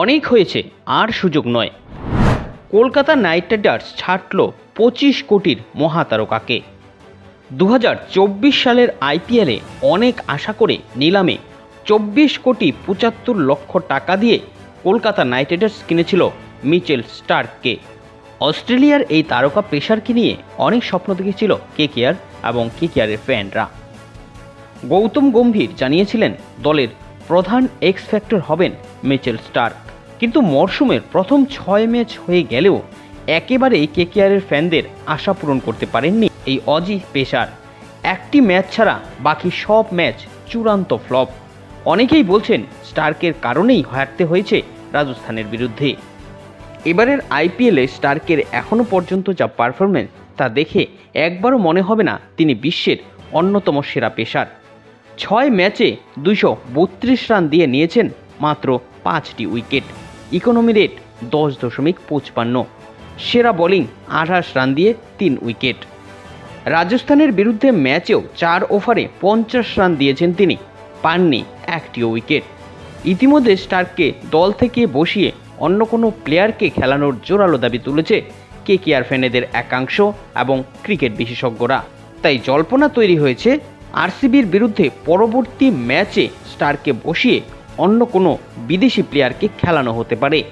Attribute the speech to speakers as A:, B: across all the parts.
A: অনেক হয়েছে, আর সুযোগ নয়। কলকাতা নাইট রাইডার্স ছাড়ল পঁচিশ কোটির মহাতারকাকে। দু হাজার চব্বিশ সালের আইপিএলে অনেক আশা করে নিলামে চব্বিশ কোটি পঁচাত্তর লক্ষ টাকা দিয়ে কলকাতা নাইট রাইডার্স কিনেছিল মিচেল স্টার্ককে। অস্ট্রেলিয়ার এই তারকা পেশারকে নিয়ে অনেক স্বপ্ন দেখেছিল কেকেআর এবং কেকেআরের ফ্যানরা। গৌতম গম্ভীর জানিয়েছিলেন, দলের প্রধান এক্স ফ্যাক্টর হবেন মিচেল স্টার্ক। কিন্তু মরশুমের প্রথম ছয় ম্যাচ হয়ে গেলেও একেবারেই কেকেআরের ফ্যানদের আশা পূরণ করতে পারেননি এই অজি পেশার একটি ম্যাচ ছাড়া বাকি সব ম্যাচ চূড়ান্ত ফ্লপ। অনেকেই বলছেন স্টার্কের কারণেই হারতে হয়েছে রাজস্থানের বিরুদ্ধে। এবারের আইপিএলে স্টার্কের এখনও পর্যন্ত যা পারফরমেন্স তা দেখে একবারও মনে হবে না তিনি বিশ্বের অন্যতম সেরা পেশার ছয় ম্যাচে বত্রিশ রান দিয়ে নিয়েছেন মাত্র পাঁচটি উইকেট। ইকোনমি রেট দশ দশমিক পঁচপান্ন, সেরা বোলিং আঠাশ রান দিয়ে তিন উইকেট। রাজস্থানের বিরুদ্ধে ম্যাচেও চার ওভারে পঞ্চাশ রান দিয়েছেন তিনি, পাননি একটিও উইকেট। ইতিমধ্যে স্টার্ককে দল থেকে বসিয়ে অন্য কোনো প্লেয়ারকে খেলানোর জোরালো দাবি তুলেছে কে কেয়ার ফ্যানেদের একাংশ এবং ক্রিকেট বিশেষজ্ঞরা। তাই জল্পনা তৈরি হয়েছে আরসিবির বিরুদ্ধে পরবর্তী ম্যাচে স্টারকে বসিয়ে অন্য কোনো বিদেশি প্লেয়ারকে খেলানো হতে পারে।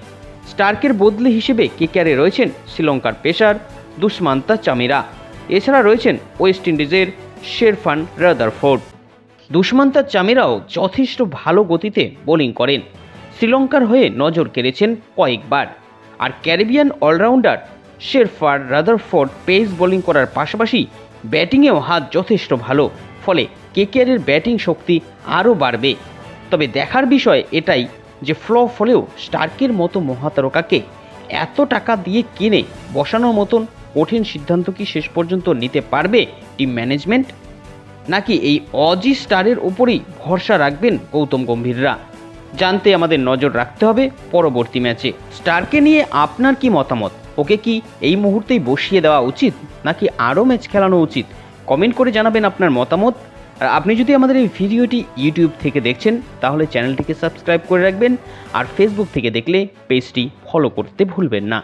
A: স্টার্কের বদলি হিসেবে কেকেআরে রয়েছেন শ্রীলঙ্কার পেসার দুষ্মান্তা চামিরা। এছাড়া রয়েছেন ওয়েস্ট ইন্ডিজের শেরফান রাদারফোর্ড। দুষ্মান্তা চামিরাও যথেষ্ট ভালো গতিতে বোলিং করেন। শ্রীলঙ্কার হয়ে নজর কেড়েছেন কয়েকবার। আর Caribbean all rounder Sherfane Rutherford pace bowling করার পাশাপাশি ব্যাটিংয়েও হাত যথেষ্ট ভালো। ফলে কেকেআরের ব্যাটিং শক্তি আরও বাড়বে। তবে দেখার বিষয় এটাই যে ফ্লপ হলেও স্টার্কের মতো মহাতারকাকে এত টাকা দিয়ে কিনে বসানোর মতন কঠিন সিদ্ধান্ত কি শেষ পর্যন্ত নিতে পারবে টিম ম্যানেজমেন্ট? নাকি এই অজি স্টারের উপরেই ভরসা রাখবেন গৌতম গম্ভীররা? জানতে আমাদের নজর রাখতে হবে পরবর্তী ম্যাচে। স্টারকে নিয়ে আপনার কি মতামত? ওকে কি এই মুহূর্তেই বসিয়ে দেওয়া উচিত? নাকি আরও ম্যাচ খেলানো উচিত? কমেন্ট করে জানাবেন আপনার মতামত। আর আপনি যদি আমাদের এই ভিডিওটি ইউটিউব থেকে দেখছেন, তাহলে চ্যানেলটিকে সাবস্ক্রাইব করে রাখবেন আর ফেসবুক থেকে দেখলে পেজটি ফলো করতে ভুলবেন না।